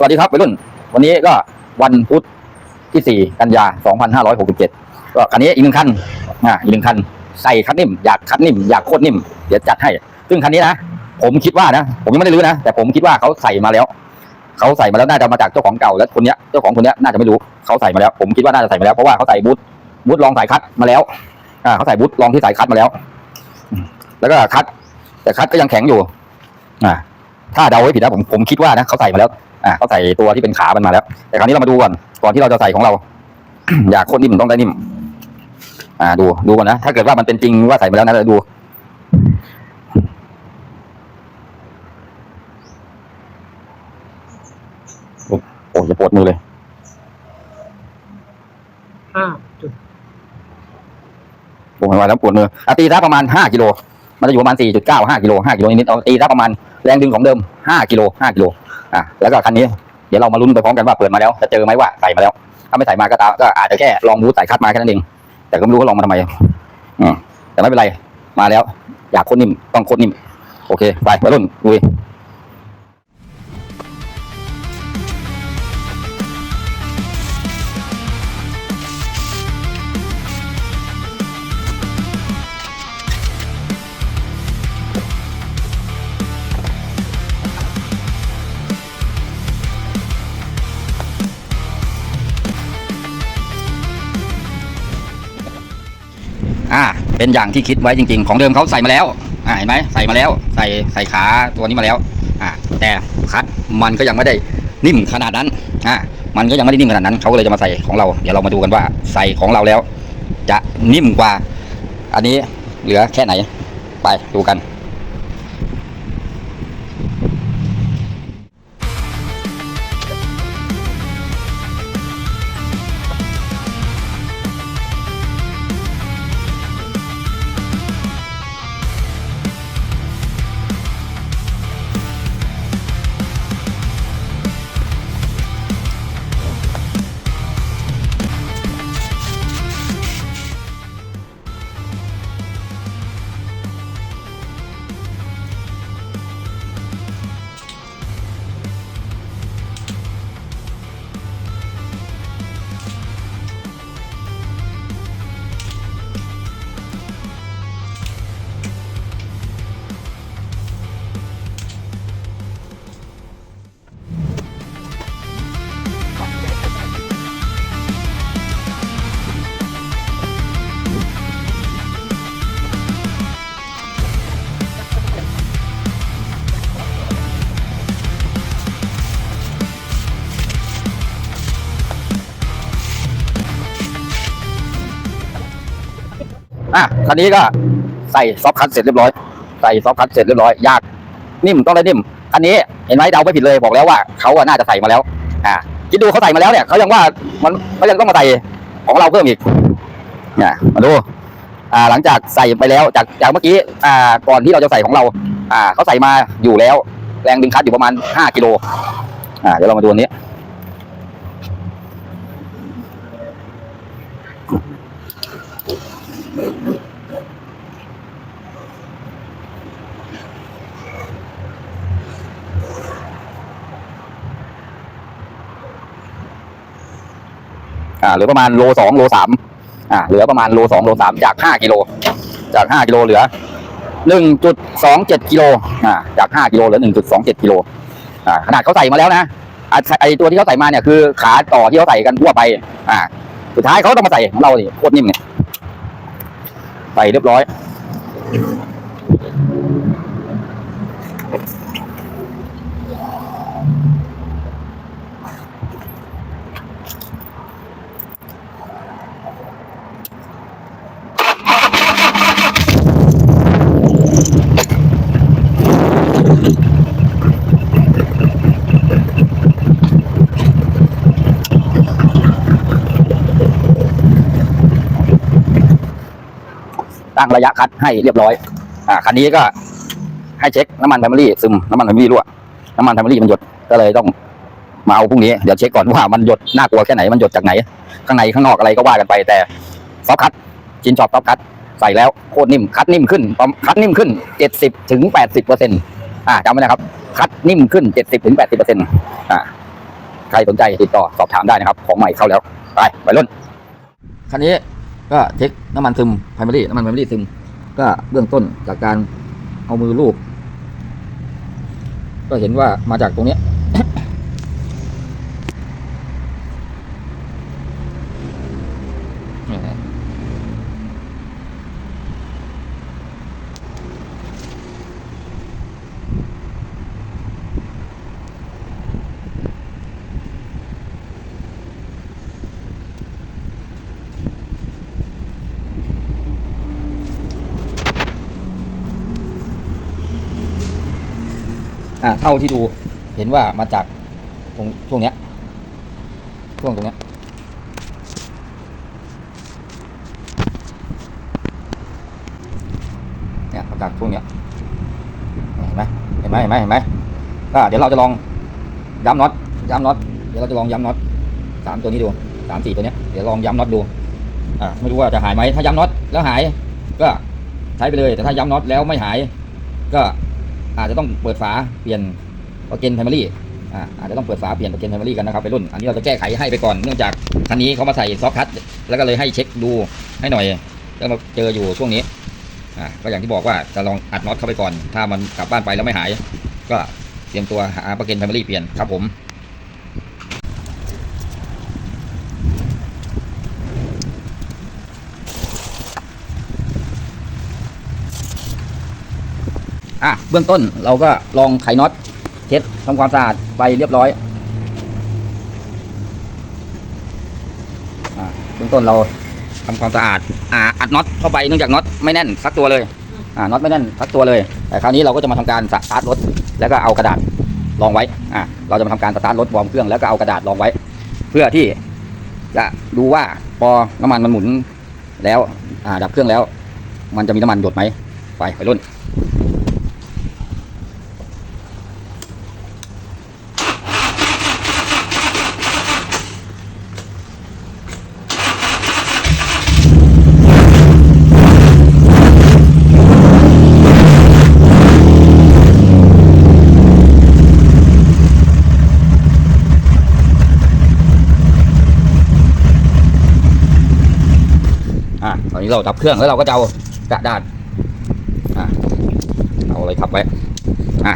สวัสดีครับวัยรุ่น วันนี้ก็วันพุธที่ 4 กันยา 2567 ก็คันนี้อีกหนึ่งคันอ่าอีกหนึ่งคัน ใส่คัดนิ่ม อยากคัดนิ่ม อยากโคตรนิ่ม เดี๋ยวจัดให้ ซึ่งคันนี้นะ ผมคิดว่านะ ผมยังไม่ได้รู้นะ แต่ผมคิดว่าเขาใส่มาแล้ว เขาใส่มาแล้วน่าจะมาจากเจ้าของเก่า แล้วคนเนี้ยเจ้าของคนเนี้ยน่าจะไม่รู้ เขาใส่มาแล้ว ผมคิดว่าน่าจะใส่มาแล้ว เพราะว่าเขาใส่บูทบูทลองสายคัดมาแล้ว อ่า เขาใส่บูทลองที่สายคัดมาแล้ว แล้วก็คัด แต่คัดก็ยังแข็งอยู่ อ่า ถ้าเดาไว้ผิดนะผมผมคิดว่านะเขาใส่มาแล้ว อ่าเขาใส่ตัวที่เป็นขามันมาแล้ว แต่คราวนี้เรามาดูก่อนก่อนที่เราจะใส่ของเรา อยากโคตรนิ่มต้องได้นิ่ม อ่า ดูดูก่อนนะถ้าเกิดว่ามันเป็นจริงว่าใส่มาแล้วนะเราดูโอ้โอ้จะปวดมือเลยห้าจุดผมว่าแล้วปวดมืออะตีซะประมาณห้ากิโลมันจะอยู่ประมาณสี่จุดเก้าห้ากิโลห้ากิโลนิดๆเอาตีซะประมาณ แรงดึงของเดิมห้ากิโลห้ากิโลอะแล้วก็คันนี้เดี๋ยวเรามาลุ้นไปพร้อมกันว่าเปิดมาแล้วจะเจอไหมว่าใส่มาแล้ว ถ้าไม่ใส่มาก็ตาก็อาจจะแค่ลองบูทใส่คัดมาแค่นั้นเองแต่ก็ไม่รู้ว่าลองมาทำไมอืมแต่ไม่เป็นไรมาแล้ว อยากโคตรนิ่มต้องโคตรนิ่มโอเค ไปวัยรุ่นลุย เป็นอย่างที่คิดไว้จริง ๆ ของเดิมเขาใส่มาแล้วอ่าเห็นไหมใส่มาแล้ว ใส่ใส่ขาตัวนี้มาแล้วอ่าแต่คัดมันก็ยังไม่ได้นิ่มขนาดนั้นอ่ามันก็ยังไม่ได้นิ่มขนาดนั้น เขาก็เลยจะมาใส่ของเรา เดี๋ยวเรามาดูกันว่าใส่ของเราแล้ว จะนิ่มกว่า อันนี้เหลือแค่ไหน ไปดูกัน อะคันนี้ก็ใส่ซอฟต์คัทเสร็จเรียบร้อย ใส่ซอฟต์คัทเสร็จเรียบร้อย ยาก นิ่มต้องได้นิ่ม อันนี้เห็นไหมเดาไม่ผิดเลยบอกแล้วว่าเขาอะน่าจะใส่มาแล้ว อ่าคิดดูเขาใส่มาแล้วเนี่ยเขายังว่ามันเขายังต้องมาใส่ของเราเพิ่มอีกเนี่ยมาดูอ่าหลังจากใส่ไปแล้วจากจากเมื่อกี้อ่าก่อนที่เราจะใส่ของเรา อ่าเขาใส่มาอยู่แล้ว แรงดึงคัดอยู่ประมาณห้ากิโลอ่าเดี๋ยวเรามาดูอันนี้ อ่าเหลือประมาณโลสองโลสามอ่าเหลือประมาณโลสองโลสามจากห้ากิโลจากห้ากิโลเหลือหนึ่งจุดสองเจ็ดกิโลอ่าจากห้ากิโลเหลือหนึ่งจุดสองเจ็ดกิโลอ่าขนาดเขาใส่มาแล้วนะไอตัวที่เขาใส่มาเนี่ยคือขาต่อที่เขาใส่กันทั่วไป อ่า สุดท้ายเขาต้องมาใส่ของเราดิโคตรนิ่มเนี่ยใส่เรียบร้อย ตั้งระยะคัดให้เรียบร้อย อ่าคันนี้ก็ให้เช็คน้ำมันไพมารี่ซึมน้ำมันไพมารี่รั่วน้ำมันไพมารี่มันหยดก็เลยต้องมาเอาพรุ่งนี้เดี๋ยวเช็คก่อนว่ามันหยดน่ากลัวแค่ไหนมันหยดจากไหน ข้างในข้างนอกอะไรก็ว่ากันไป แต่ซอฟคัดจินช็อปซอฟคัดใส่แล้วโคตรนิ่มคัดนิ่มขึ้นคัดนิ่มขึ้นเจ็ดสิบถึงแปดสิบเปอร์เซ็นต์อ่าจำไว้นะครับคัดนิ่มขึ้นเจ็ดสิบถึงแปดสิบเปอร์เซ็นต์อ่าใครสนใจติดต่อสอบถามได้นะครับ ของใหม่เข้าแล้วไปไปรุ่นคันนี้ ก็เช็คน้ำมันซึมไพรมารีน้ำมันไพรมารีซึม ก็เบื้องต้นจากการเอามือลูบก็เห็นว่ามาจากตรงเนี้ย อ่าเท่าที่ดูเห็นว่ามาจากตรงช่วงเนี้ยช่วงตรงเนี้ยเนี่ยมาจากช่วงเนี้ยเห็นไหมเห็นไหมเห็นไหมเห็นไหมก็เดี๋ยวเราจะลองย้ำน็อตย้ำน็อตเดี๋ยวเราจะลองย้ำน็อตสามตัวนี้ดูสามสี่ตัวเนี้ยเดี๋ยวลองย้ำน็อตดูอ่าไม่รู้ว่าจะหายไหมถ้าย้ำน็อตแล้วหาย ก็ใช้ไปเลยแต่ถ้าย้ำน็อตแล้วไม่หาย ก็ อาจจะต้องเปิดฝาเปลี่ยนประเกนไพรมารีอ่าอาจจะต้องเปิดฝาเปลี่ยนประเกนไพรมารีกันนะครับไปรุ่น อันนี้เราจะแก้ไขให้ไปก่อนเนื่องจากคันนี้เขามาใส่ซอฟต์คัทแล้วก็เลยให้เช็คดูให้หน่อยแล้วมาเจออยู่ช่วงนี้อ่าก็อย่างที่บอกว่าจะลองอัดน็อตเข้าไปก่อน ถ้ามันกลับบ้านไปแล้วไม่หาย ก็เตรียมตัวหาประเกนไพรมารีเปลี่ยนครับผม อะเบื้องต้นเราก็ลองไขน็อตเช็ดทำความสะอาดไปเรียบร้อยอะเบื้องต้นเราทำความสะอาดอ่าอัดน็อตเข้าไปเนื่องจากน็อตไม่แน่นสักตัวเลยอ่าน็อตไม่แน่นสักตัวเลยแต่คราวนี้เราก็จะมาทำการสตาร์ทรถแล้วก็เอากระดาษรองไว้อ่าเราจะมาทำการสตาร์ทรถวอร์มเครื่องแล้วก็เอากระดาษรองไว้ เพื่อที่จะดูว่าพอน้ำมันมันหมุนแล้วอ่าดับเครื่องแล้ว มันจะมีน้ำมันหยดไหมไปไปรุ่น เราดับเครื่องแล้วเราก็จะเอากระดาษอะเอาอะไรทับไว้อะ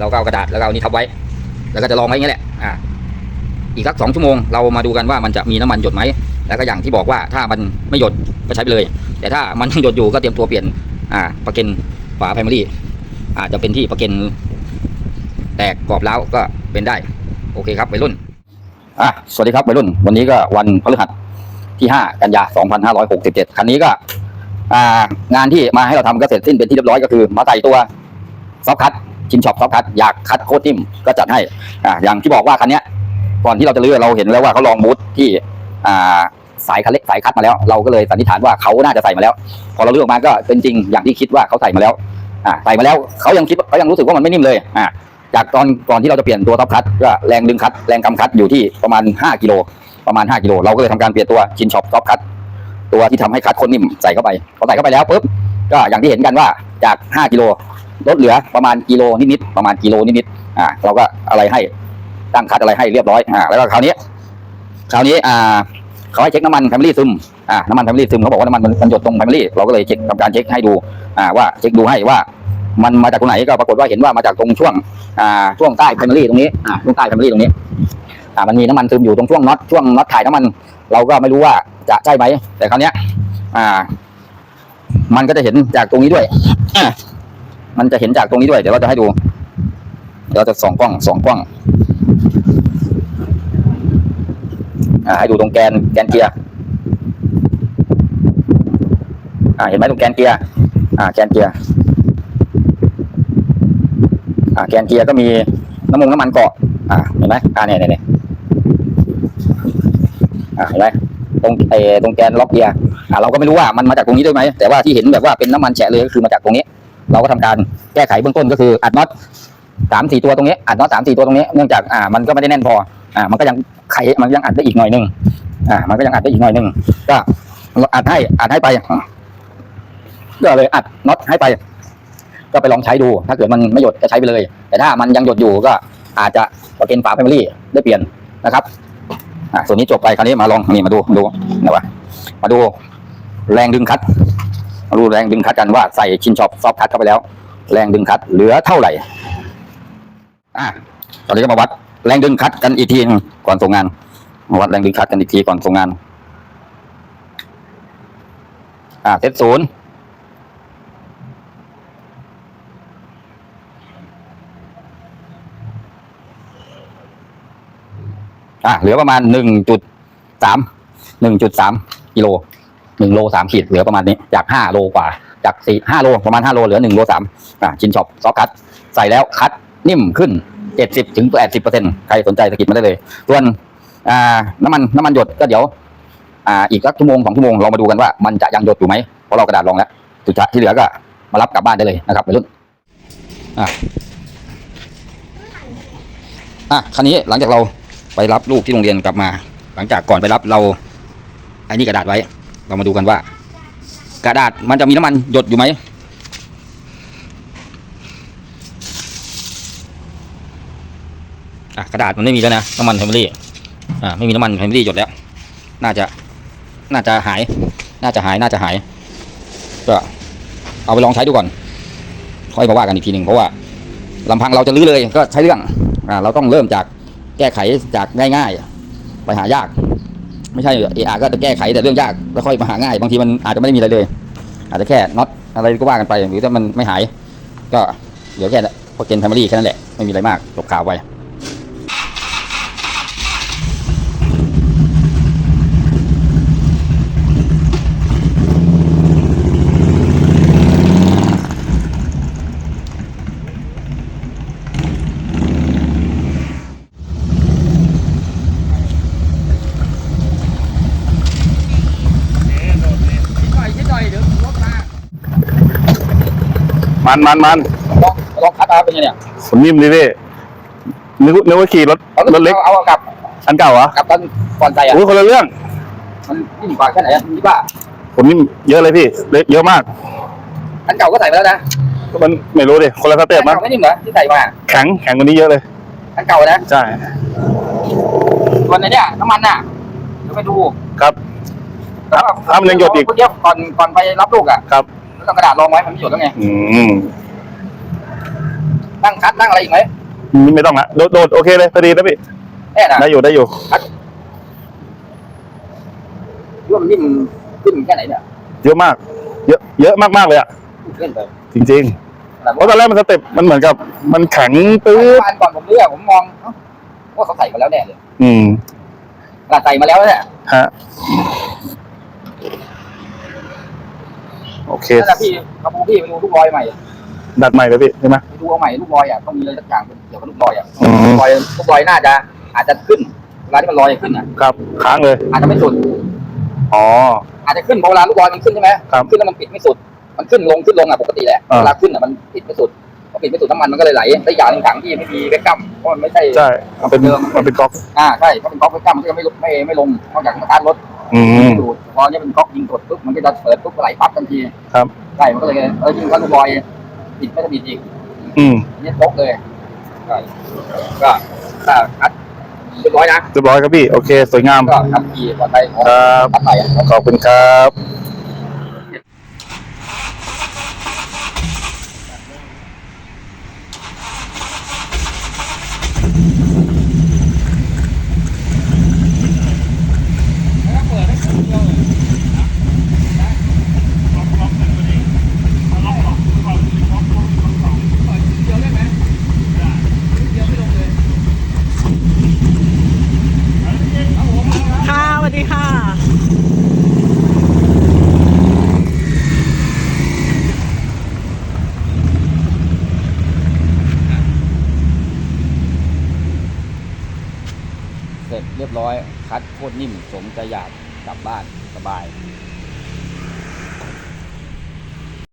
เราก็เอากระดาษแล้วเอานี้ทับไว้ แล้วก็จะลองไว้อย่างนี้แหละอะอีกสักสองชั่วโมงเรามาดูกันว่ามันจะมีน้ำมันหยดไหมแล้วก็อย่างที่บอกว่าถ้ามันไม่หยดก็ใช้ไปเลย แต่ถ้ามันยังหยดอยู่ก็เตรียมตัวเปลี่ยนอ่าประเก็นฝาไพรมารีอาจจะเป็นที่ประเก็นแตกกรอบแล้วก็เป็นได้ โอเคครับวัยรุ่นอะสวัสดีครับวัยรุ่น วันนี้ก็วันพฤหัส ที่ 5 กันยา 2567 คันนี้ก็งานที่มาให้เราทำก็เสร็จสิ้นเป็นที่เรียบร้อยก็คือมาใส่ตัวซอฟคัตชินช็อปซอฟคัตอยากคัดโคตรนิ่มก็จัดให้อ่าอย่างที่บอกว่าคันนี้ก่อนที่เราจะเลือกเราเห็นแล้วว่าเขาลองบูทที่อ่าสายคันเล็กสายคัดมาแล้ว เราก็เลยสันนิษฐานว่าเขาน่าจะใส่มาแล้ว พอเราเลือกมาก็เป็นจริงอย่างที่คิดว่าเขาใส่มาแล้วอ่าใส่มาแล้วเขายังคิดเขายังรู้สึกว่ามันไม่นิ่มเลยอ่าจากตอนก่อนที่เราจะเปลี่ยนตัวท็อปคัตก็แรงดึงคัตแรงกำคัตอยู่ที่ประมาณ 5กิโล ประมาณ 5 กิโล เราก็เลยทำการเปลี่ยนตัวชินช็อปท็อปคัตตัวที่ทำให้คัตโคนนิ่มใส่เข้าไปพอใส่เข้าไปแล้วปุ๊บก็อย่างที่เห็นกันว่าจาก 5 กิโลลดเหลือประมาณกิโลนิดๆประมาณกิโลนิดๆอ่าเราก็อะไรให้ตั้งคัตอะไรให้เรียบร้อยอ่าแล้วก็คราวนี้คราวนี้อ่าเขาให้เช็คน้ำมันไพรมารีซึมอ่าน้ำมันไพรมารีซึมเขาบอกว่าน้ำมันมันหยดตรงไพรมารีเราก็เลยเช็คทำการเช็คให้ดูอ่าว่าเช็คดูให้ว่ามันมาจากตรงไหนก็ปรากฏว่าเห็นว่ามาจากตรงช่วงอ่าช่วงใต้ไพรมารีตรงนี้อ่าช่วงใต้ไพรมารีตรงนี้ อ่ามันมีน้ำมันซึมอยู่ตรงช่วงน็อตช่วงน็อตถ่ายน้ำมัน เราก็ไม่รู้ว่าจะใช่ไหมแต่คราวเนี้ย อ่า มันก็จะเห็นจากตรงนี้ด้วยอ่ามันจะเห็นจากตรงนี้ด้วยเดี๋ยวเราจะให้ดูเดี๋ยวเราจะส่องกล้องส่องกล้องอ่าให้ดูตรงแกนแกนเกียร์อ่าเห็นไหมตรงแกนเกียร์อ่าแกนเกียร์อ่าแกนเกียร์ก็มีน้ำมันน้ำมันเกาะอ่าเห็นไหมอ่าเนี่ยเนี่ยเนี่ย อ่าเห็นไหมตรงเออตรงแกนล็อกเกียร์อ่าเราก็ไม่รู้ว่ามันมาจากตรงนี้ด้วยไหมแต่ว่าที่เห็นแบบว่าเป็นน้ำมันแฉะเลยก็คือมาจากตรงนี้ เราก็ทำการแก้ไขเบื้องต้นก็คืออัดน็อตสามสี่ตัวตรงนี้อัดน็อตสามสี่ตัวตรงนี้เนื่องจากอ่ามันก็ไม่ได้แน่นพออ่ามันก็ยังไขมันยังอัดได้อีกหน่อยหนึงอ่ามันก็ยังอัดได้อีกหน่อยหนึงก็อัดให้อัดให้ไปก็เลยอัดน็อตให้ไป ก็ไปลองใช้ดู ถ้าเกิดมันไม่หยดก็ใช้ไปเลย แต่ถ้ามันยังหยดอยู่ก็อาจจะประเก็นฝาไพรมารีได้เปลี่ยนนะครับ อะส่วนนี้จบไปคราวนี้มาลองนี่มาดูดูนะวะมาดูแรงดึงคัดมาดูแรงดึงคัดกันว่าใส่ชินช็อปซอฟคัดเข้าไปแล้ว แรงดึงคัดเหลือเท่าไหร่อะตอนนี้ก็มาวัดแรงดึงคัดกันอีกทีก่อนส่งงานมาวัดแรงดึงคัดกันอีกทีก่อนส่งงานอ่าเซตศูนย์ อ่าเหลือประมาณหนึ่งจุดสามหนึ่งจุดสามกิโลหนึ่งโลสามขีดเหลือประมาณนี้จากห้าโลกว่า จากสี่ห้าโลประมาณห้าโลเหลือหนึ่งโลสามอ่าชินช็อปซอฟคัดใส่แล้วคัดนิ่มขึ้นเจ็ดสิบถึงแปดสิบเปอร์เซ็นใครสนใจสกิดมาได้เลย ส่วนอ่าน้ำมันน้ำมันหยดก็เดี๋ยว อ่าอีกสักชั่วโมงสองชั่วโมงเรามาดูกันว่ามันจะยังหยดอยู่ไหมเพราะเรากระดาษรองแล้วสุดท้ายที่เหลือก็มารับกลับบ้านได้เลยนะครับไปรุ่นอะอะคันนี้หลังจากเรา ไปรับลูกที่โรงเรียนกลับมา หลังจากก่อนไปรับเราไอ้นี่กระดาษไว้ เรามาดูกันว่า กระดาษมันจะมีน้ำมันหยดอยู่ไหมอะกระดาษมันไม่มีแล้วนะน้ำมันแฟมิลี่อ่าไม่มีน้ำมันแฟมิลี่หยดแล้ว น่าจะน่าจะหาย น่าจะหายน่าจะหาย ก็เอาไปลองใช้ดูก่อน ค่อยมาว่ากันอีกทีหนึ่งเพราะว่าลำพังเราจะลื้อเลยก็ใช้เรื่องอ่าเราต้องเริ่มจาก แก้ไขจากง่ายๆ ไปหายาก ไม่ใช่เออาก็จะแก้ไขแต่เรื่องยากแล้วค่อยมาหาง่าย บางทีมันอาจจะไม่ได้มีอะไรเลย อาจจะแค่น็อตอะไรก็ว่ากันไปหรือถ้ามันไม่หาย ก็เดี๋ยวแค่พวกเจนแฟมิลี่แค่นั้นแหละไม่มีอะไรมากจบข่าวไป คิดหน่อยคิดหน่อยเดี๋ยวรถมา มันมันมันลองลองคัดเอาเป็นไงเนี่ยผมนิ่มดิพี่นึกนึกว่าขี่รถเอารถเล็กเอาเอากลับอันเก่าเหรอกลับตอนก่อนใส่อะโอ้ยคนละเรื่อง มันยิ่งกว่าแค่ไหนอะคิดว่าผมนิ่มเยอะเลยพี่เยอะมากอันเก่าก็ใส่ไปแล้วนะมันไม่รู้ดิคนละสเต็ปอันมั้งเก่าไม่นิ่มเหรอที่ใส่มาแข็งแข็งกว่านี้เยอะเลยอันเก่านะใช่ส่วนในเนี่ยน้ำมันน่ะเดี๋ยวไปดูครับแล้วก็ถ้ามันยังหยดอีกเดี๋ยวก่อนก่อนไปรับลูกอะครับ แล้วก็กระดาษรองไว้มันไม่หยดแล้วไง อืมนั่งคัดนั่งอะไรอีกไหมนี่ไม่ต้องละโดดโดดโอเคเลยพอดีนะพี่แน่น่ะได้อยู่ได้อยู่หรือว่ามันนิ่มขึ้นแค่ไหนเนี่ยเยอะมาก เยอะเยอะมากมากๆเลยอะเล่นไปจริงแต่ๆเพราะตอนแรกมันสเต็ปมันเหมือนกับ มันแข็งตื้อวันก่อนผมเลือกผมมองเอ้าว่าเขาใส่มาแล้วแน่เลย อืมกระดาษใส่มาแล้วเนี่ยฮะ โอเค นั่นแหละพี่กระปูพี่ไปดูลูกรอยใหม่ดัดใหม่เลยพี่ใช่ไหมไปดูเอาใหม่ลูกรอยอะต้องมีอะไรสักอย่างเกี่ยวกับลูกรอยอะอืม ลูกรอยลูกรอยน่าจะอาจจะขึ้นเวลาที่มันลอยขึ้นอะครับค้างเลย อาจจะไม่สุด อ๋อ อาจจะขึ้นเพราะเวลาลูกรอยมันขึ้นใช่ไหมครับขึ้นแล้วมันปิดไม่สุด มันขึ้นลงขึ้นลงอะปกติแหละอ่า เวลาขึ้นอะมันปิดไม่สุดพอปิดไม่สุดน้ำมันมันก็เลยไหลได้อย่างหนึ่งถังที่ไม่มีแบ็กกัมเพราะมันไม่ใช่ ใช่มันเป็นมันเป็นก๊อกอ่าใช่เพราะเป็นก๊อกแบ็กกัมมันก็จะไม่ลงไม่ไม่ลงนอกจากสตาร์ทรถ อืมดูดพอเนี่ยเป็นก๊อกยิงกดปุ๊บมันก็จะเปิดปุ๊บไหลปั๊บทันทีครับ ใช่มันก็เลยเออยิงถ้าลูกรอยปิดไม่ได้ปิดอีกอืมเนี่ยโป๊กเลยใช่ก็ถ้าคัดเรียบร้อยนะเรียบร้อยครับพี่ โอเค สวยงาม ก็คัดขี่ก่อนไปของครับคัดไปอะขอบคุณครับ ค่ะสวัสดีค่ะ เสร็จเรียบร้อย คัดโคตร นิ่มสมใจอยากกลับบ้านสบาย